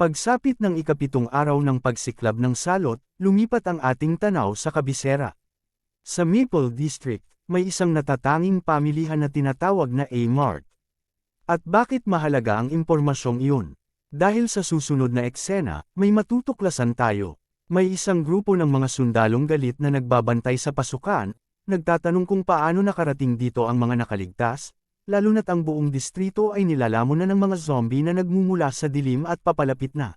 Pagsapit ng ikapitong araw ng pagsiklab ng salot, lumipat ang ating tanaw sa kabisera. Sa Maple District, may isang natatanging pamilihan na tinatawag na A-Mart. At bakit mahalaga ang impormasyong iyon? Dahil sa susunod na eksena, may matutuklasan tayo. May isang grupo ng mga sundalong galit na nagbabantay sa pasukan, nagtatanong kung paano nakarating dito ang mga nakaligtas, lalo na't ang buong distrito ay nilalamon na ng mga zombie na nagmumula sa dilim at papalapit na.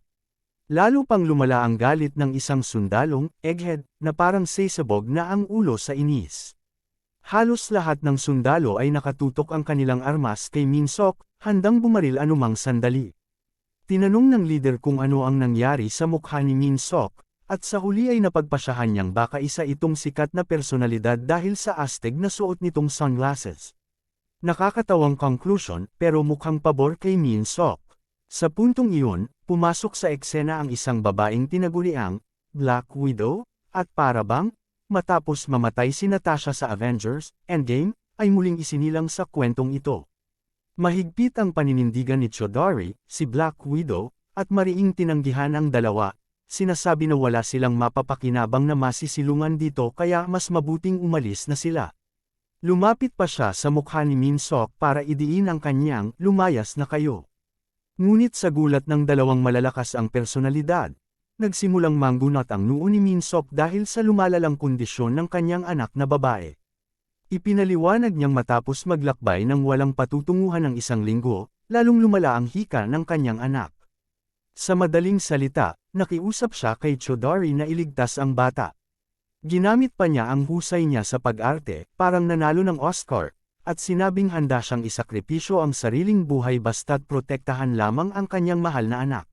Lalo pang lumala ang galit ng isang sundalong, egghead, na parang sesabog na ang ulo sa inis. Halos lahat ng sundalo ay nakatutok ang kanilang armas kay Minsok, handang bumaril anumang sandali. Tinanong ng leader kung ano ang nangyari sa mukha ni Minsok, at sa huli ay napagpasyahan niyang baka isa itong sikat na personalidad dahil sa astig na suot nitong sunglasses. Nakakatawang conclusion pero mukhang pabor kay Min Sok. Sa puntong iyon, pumasok sa eksena ang isang babaeng tinaguriang Black Widow, at parabang, matapos mamatay si Natasha sa Avengers Endgame, ay muling isinilang sa kwentong ito. Mahigpit ang paninindigan ni Chodari, si Black Widow, at mariing tinanggihan ang dalawa, sinasabi na wala silang mapapakinabang na masisilungan dito kaya mas mabuting umalis na sila. Lumapit pa siya sa mukha ni Min Sok para idiin ang kanyang, lumayas na kayo. Ngunit sa gulat ng dalawang malalakas ang personalidad, nagsimulang manggunat ang noo ni Min Sok dahil sa lumalalang kondisyon ng kanyang anak na babae. Ipinaliwanag niyang matapos maglakbay ng walang patutunguhan ng isang linggo, lalong lumala ang hika ng kanyang anak. Sa madaling salita, nakiusap siya kay Chodari na iligtas ang bata. Ginamit pa niya ang husay niya sa pag-arte, parang nanalo ng Oscar, at sinabing handa siyang isakripisyo ang sariling buhay basta't protektahan lamang ang kanyang mahal na anak.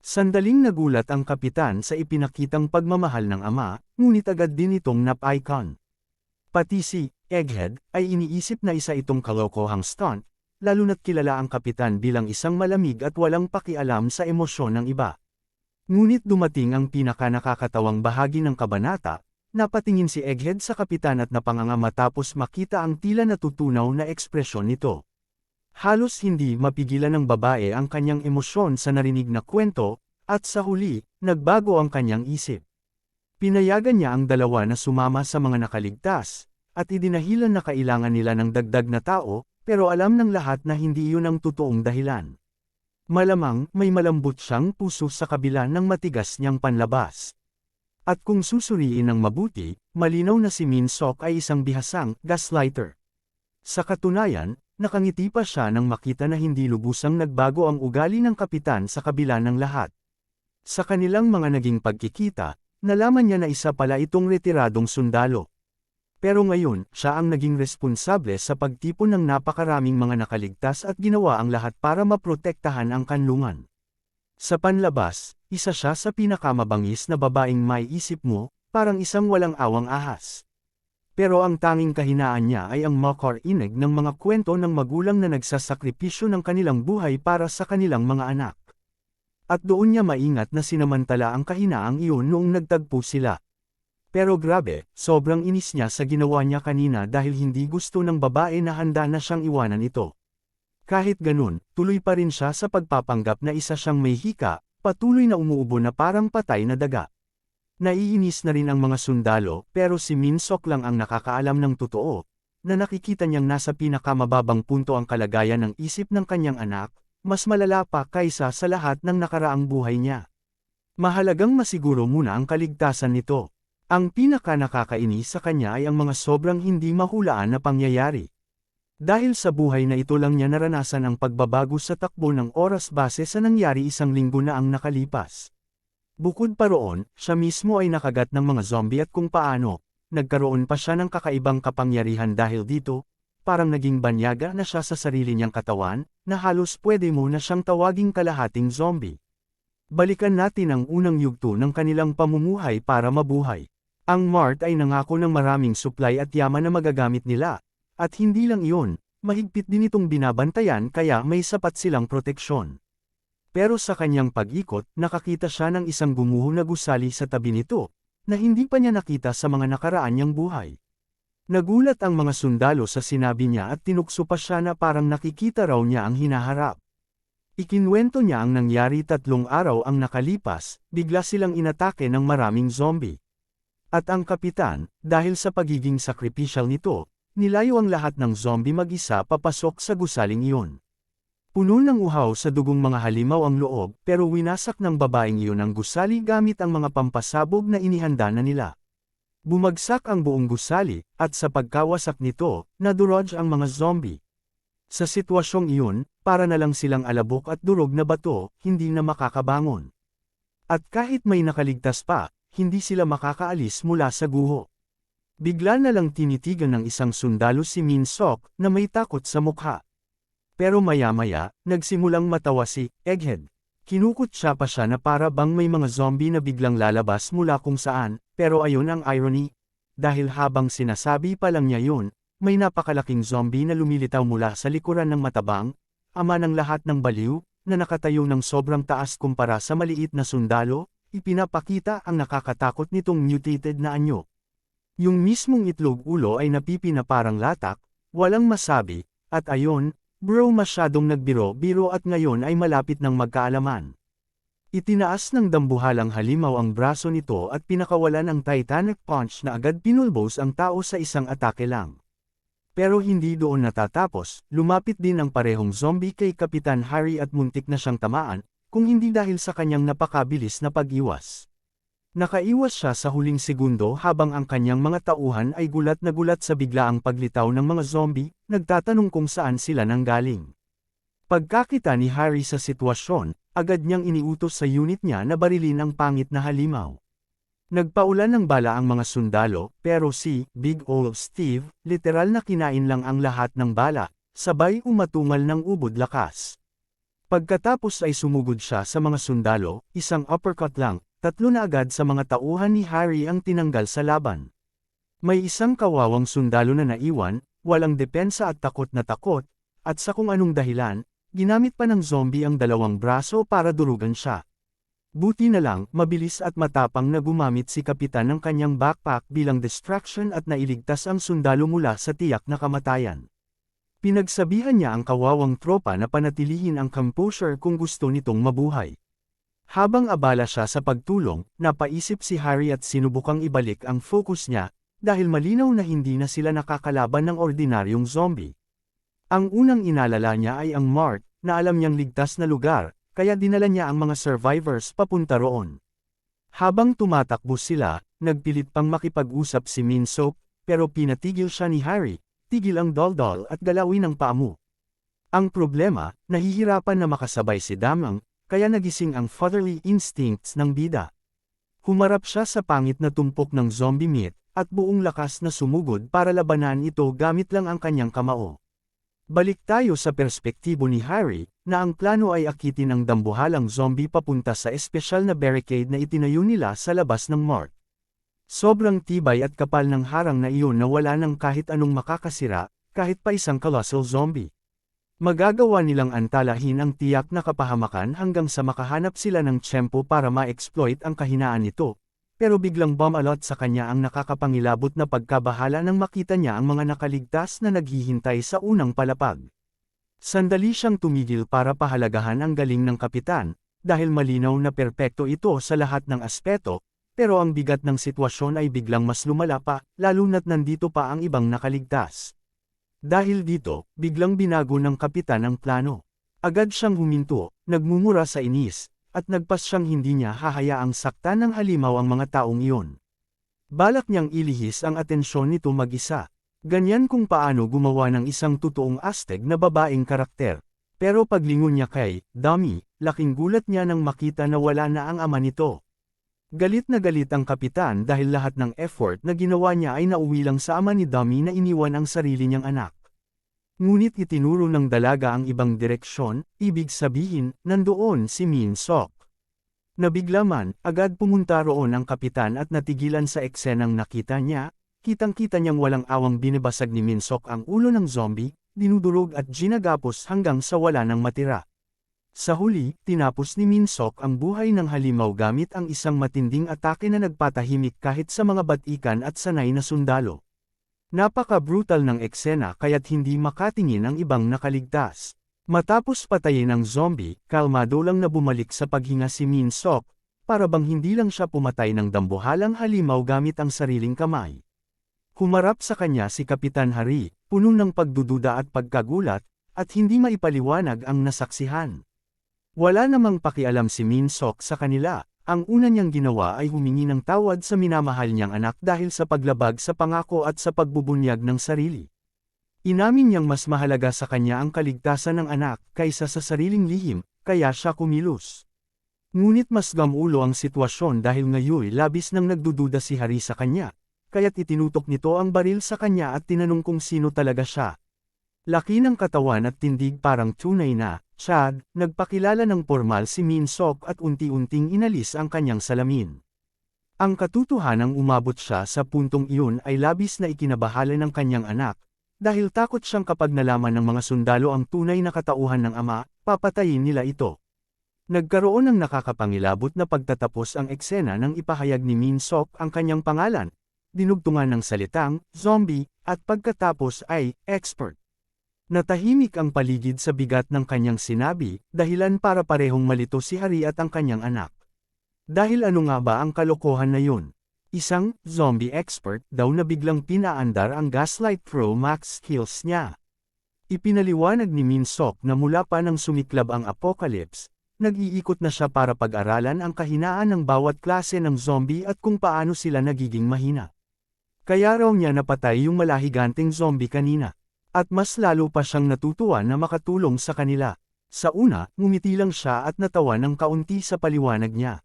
Sandaling nagulat ang kapitan sa ipinakitang pagmamahal ng ama, ngunit agad din itong nap-icon. Pati si Egghead ay iniisip na isa itong kalokohang stunt, lalo na't kilala ang kapitan bilang isang malamig at walang pakialam sa emosyon ng iba. Ngunit dumating ang pinakanakakatawang bahagi ng kabanata, napatingin si Egghead sa kapitan at napanganga matapos makita ang tila natutunaw na ekspresyon nito. Halos hindi mapigilan ng babae ang kanyang emosyon sa narinig na kwento, at sa huli, nagbago ang kanyang isip. Pinayagan niya ang dalawa na sumama sa mga nakaligtas, at idinahilan na kailangan nila ng dagdag na tao, pero alam ng lahat na hindi iyon ang totoong dahilan. Malamang may malambot siyang puso sa kabila ng matigas niyang panlabas. At kung susuriin ng mabuti, malinaw na si Min Sok ay isang bihasang gaslighter. Sa katunayan, nakangiti pa siya nang makita na hindi lubusang nagbago ang ugali ng kapitan sa kabila ng lahat. Sa kanilang mga naging pagkikita, nalaman niya na isa pala itong retiradong sundalo. Pero ngayon, siya ang naging responsable sa pagtipon ng napakaraming mga nakaligtas at ginawa ang lahat para maprotektahan ang kanlungan. Sa panlabas, isa siya sa pinakamabangis na babaeng may isip mo, parang isang walang awang ahas. Pero ang tanging kahinaan niya ay ang makarinig ng mga kwento ng magulang na nagsasakripisyo ng kanilang buhay para sa kanilang mga anak. At doon niya maingat na sinamantala ang kahinaang iyon noong nagtagpo sila. Pero grabe, sobrang inis niya sa ginawa niya kanina dahil hindi gusto ng babae na handa na siyang iwanan ito. Kahit ganun, tuloy pa rin siya sa pagpapanggap na isa siyang may hika, patuloy na umuubo na parang patay na daga. Naiinis na rin ang mga sundalo, pero si Minsok lang ang nakakaalam ng totoo, na nakikita niyang nasa pinakamababang punto ang kalagayan ng isip ng kanyang anak, mas malala pa kaysa sa lahat ng nakaraang buhay niya. Mahalagang masiguro muna ang kaligtasan nito. Ang pinaka nakakainis sa kanya ay ang mga sobrang hindi mahulaan na pangyayari. Dahil sa buhay na ito lang niya naranasan ang pagbabago sa takbo ng oras base sa nangyari isang linggo na ang nakalipas. Bukod pa roon, siya mismo ay nakagat ng mga zombie at kung paano, nagkaroon pa siya ng kakaibang kapangyarihan dahil dito, parang naging banyaga na siya sa sarili niyang katawan, na halos pwede mo na siyang tawaging kalahating zombie. Balikan natin ang unang yugto ng kanilang pamumuhay para mabuhay. Ang Mart ay nangako ng maraming supply at yaman na magagamit nila. At hindi lang iyon, mahigpit din itong binabantayan kaya may sapat silang proteksyon. Pero sa kanyang pag-ikot, nakakita siya ng isang gumuho na gusali sa tabi nito, na hindi pa niya nakita sa mga nakaraan niyang buhay. Nagulat ang mga sundalo sa sinabi niya at tinukso pa siya na parang nakikita raw niya ang hinaharap. Ikinwento niya ang nangyari tatlong araw ang nakalipas, bigla silang inatake ng maraming zombie. At ang kapitan, dahil sa pagiging sakripisyal nito, nilayo ang lahat ng zombie mag-isa papasok sa gusaling iyon. Puno ng uhaw sa dugong mga halimaw ang loob, pero winasak ng babaeng iyon ang gusali gamit ang mga pampasabog na inihanda na nila. Bumagsak ang buong gusali, at sa pagkawasak nito, nadurog ang mga zombie. Sa sitwasyong iyon, para na lang silang alabok at durog na bato, hindi na makakabangon. At kahit may nakaligtas pa, hindi sila makakaalis mula sa guho. Bigla na lang tinitigan ng isang sundalo si Min Sok na may takot sa mukha. Pero maya-maya, nagsimulang matawa si Egghead. Kinukutsa pa siya na para bang may mga zombie na biglang lalabas mula kung saan, pero ayon ang irony. Dahil habang sinasabi pa lang niya yun, may napakalaking zombie na lumilitaw mula sa likuran ng matabang, ama ng lahat ng baliw, na nakatayo ng sobrang taas kumpara sa maliit na sundalo, ipinapakita ang nakakatakot nitong mutated na anyo. Yung mismong itlog ulo ay napipi na parang latak, walang masabi, at ayon, Bro masyadong nagbiro-biro at ngayon ay malapit ng magkaalaman. Itinaas ng dambuhalang halimaw ang braso nito at pinakawalan ang Titanic Punch na agad pinulbos ang tao sa isang atake lang. Pero hindi doon natatapos, lumapit din ang parehong zombie kay Kapitan Harry at muntik na siyang tamaan, kung hindi dahil sa kanyang napakabilis na pag-iwas. Nakaiwas siya sa huling segundo habang ang kanyang mga tauhan ay gulat na gulat sa biglaang paglitaw ng mga zombie, nagtatanong kung saan sila nanggaling. Pagkakita ni Harry sa sitwasyon, agad niyang iniutos sa unit niya na barilin ang pangit na halimaw. Nagpaulan ng bala ang mga sundalo, pero si Big Ol Steve, literal na kinain lang ang lahat ng bala, sabay umatungal ng ubod lakas. Pagkatapos ay sumugod siya sa mga sundalo, isang uppercut lang, Tatlo na agad sa mga tauhan ni Harry ang tinanggal sa laban. May isang kawawang sundalo na naiwan, walang depensa at takot na takot, at sa kung anong dahilan, ginamit pa ng zombie ang dalawang braso para durugan siya. Buti na lang, mabilis at matapang na gumamit si kapitan ng kanyang backpack bilang distraction at nailigtas ang sundalo mula sa tiyak na kamatayan. Pinagsabihan niya ang kawawang tropa na panatilihin ang composure kung gusto nitong mabuhay. Habang abala siya sa pagtulong, napaisip si Harry at sinubukang ibalik ang focus niya, dahil malinaw na hindi na sila nakakalaban ng ordinaryong zombie. Ang unang inalala niya ay ang Mark, na alam niyang ligtas na lugar, kaya dinala niya ang mga survivors papunta roon. Habang tumatakbo sila, nagpilit pang makipag-usap si Minsok, pero pinatigil siya ni Harry, tigil ang doldol at galawin ang paamu. Ang problema, nahihirapan na makasabay si Damang, kaya nagising ang fatherly instincts ng bida. Humarap siya sa pangit na tumpok ng zombie meat, at buong lakas na sumugod para labanan ito gamit lang ang kanyang kamao. Balik tayo sa perspektibo ni Harry, na ang plano ay akitin ang dambuhalang zombie papunta sa espesyal na barricade na itinayo nila sa labas ng Mark. Sobrang tibay at kapal ng harang na iyon na wala ng kahit anong makakasira, kahit pa isang colossal zombie. Magagawa nilang antalahin ang tiyak na kapahamakan hanggang sa makahanap sila ng tsempo para ma-exploit ang kahinaan nito, pero biglang bumalot sa kanya ang nakakapangilabot na pagkabahala nang makita niya ang mga nakaligtas na naghihintay sa unang palapag. Sandali siyang tumigil para pahalagahan ang galing ng kapitan, dahil malinaw na perpekto ito sa lahat ng aspeto, pero ang bigat ng sitwasyon ay biglang mas lumala pa, lalo na't nandito pa ang ibang nakaligtas. Dahil dito, biglang binago ng kapitan ang plano. Agad siyang huminto, nagmumura sa inis, at nagpas siyang hindi niya hahayaang sakta ng halimaw ang mga taong iyon. Balak niyang ilihis ang atensyon nito mag-isa. Ganyan kung paano gumawa ng isang totoong asteg na babaeng karakter. Pero paglingon niya kay, Dummy, laking gulat niya nang makita na wala na ang ama nito. Galit na galit ang kapitan dahil lahat ng effort na ginawa niya ay nauwi lang sa ama ni Dummy na iniwan ang sarili niyang anak. Ngunit itinuro ng dalaga ang ibang direksyon, ibig sabihin, nandoon si Min Sok. Nabigla man, agad pumunta roon ang kapitan at natigilan sa eksenang nakita niya, kitang-kita niyang walang awang binabasag ni Min Sok ang ulo ng zombie, dinudurog at ginagapos hanggang sa wala nang matira. Sa huli, tinapos ni Min Sok ang buhay ng halimaw gamit ang isang matinding atake na nagpatahimik kahit sa mga batikan at sanay na sundalo. Napaka-brutal ng eksena kaya't hindi makatingin ang ibang nakaligtas. Matapos patayin ang zombie, kalmado lang na bumalik sa paghinga si Min Sok, para bang hindi lang siya pumatay ng dambuhalang halimaw gamit ang sariling kamay. Humarap sa kanya si Kapitan Hari, puno ng pagdududa at pagkagulat, at hindi maipaliwanag ang nasaksihan. Wala namang pakialam si Min Sok sa kanila, ang una niyang ginawa ay humingi ng tawad sa minamahal niyang anak dahil sa paglabag sa pangako at sa pagbubunyag ng sarili. Inamin niyang mas mahalaga sa kanya ang kaligtasan ng anak kaysa sa sariling lihim, kaya siya kumilos. Ngunit mas gamulo ang sitwasyon dahil ngayon labis nang nagdududa si Hari sa kanya, kaya't itinutok nito ang baril sa kanya at tinanong kung sino talaga siya. Laki ng katawan at tindig parang tunay na, Chad, nagpakilala ng formal si Min Sok at unti-unting inalis ang kanyang salamin. Ang katutuhanang umabot siya sa puntong iyon ay labis na ikinabahala ng kanyang anak, dahil takot siyang kapag nalaman ng mga sundalo ang tunay na katauhan ng ama, papatayin nila ito. Nagkaroon ng nakakapangilabot na pagtatapos ang eksena nang ipahayag ni Min Sok ang kanyang pangalan, dinugtungan ng salitang, zombie, at pagkatapos ay, expert. Natahimik ang paligid sa bigat ng kanyang sinabi, dahilan para parehong malito si Hari at ang kanyang anak. Dahil ano nga ba ang kalokohan na yun? Isang zombie expert daw na biglang pinaandar ang Gaslight Pro Max skills niya. Ipinaliwanag ni Min Sok na mula pa nang sumiklab ang apocalypse, nag-iikot na siya para pag-aralan ang kahinaan ng bawat klase ng zombie at kung paano sila nagiging mahina. Kaya raw niya napatay yung malahiganteng zombie kanina. At mas lalo pa siyang natutuwa na makatulong sa kanila. Sa una, ngumiti lang siya at natawa ng kaunti sa paliwanag niya.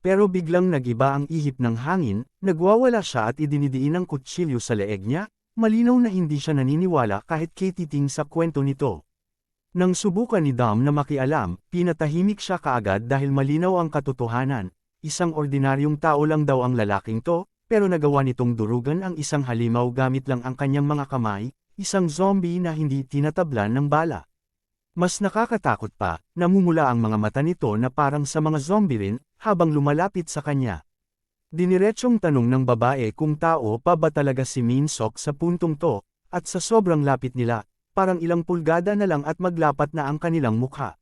Pero biglang nagiba ang ihip ng hangin, nagwawala siya at idinidiin ang kutsilyo sa leeg niya, malinaw na hindi siya naniniwala kahit kititing sa kwento nito. Nang subukan ni Dom na makialam, pinatahimik siya kaagad dahil malinaw ang katotohanan, isang ordinaryong tao lang daw ang lalaking to, pero nagawa nitong durugan ang isang halimaw gamit lang ang kanyang mga kamay, isang zombie na hindi tinatablan ng bala. Mas nakakatakot pa, namumula ang mga mata nito na parang sa mga zombie rin, habang lumalapit sa kanya. Diniretsyong tanong ng babae kung tao pa ba talaga si Min Sok sa puntong to, at sa sobrang lapit nila, parang ilang pulgada na lang at maglapat na ang kanilang mukha.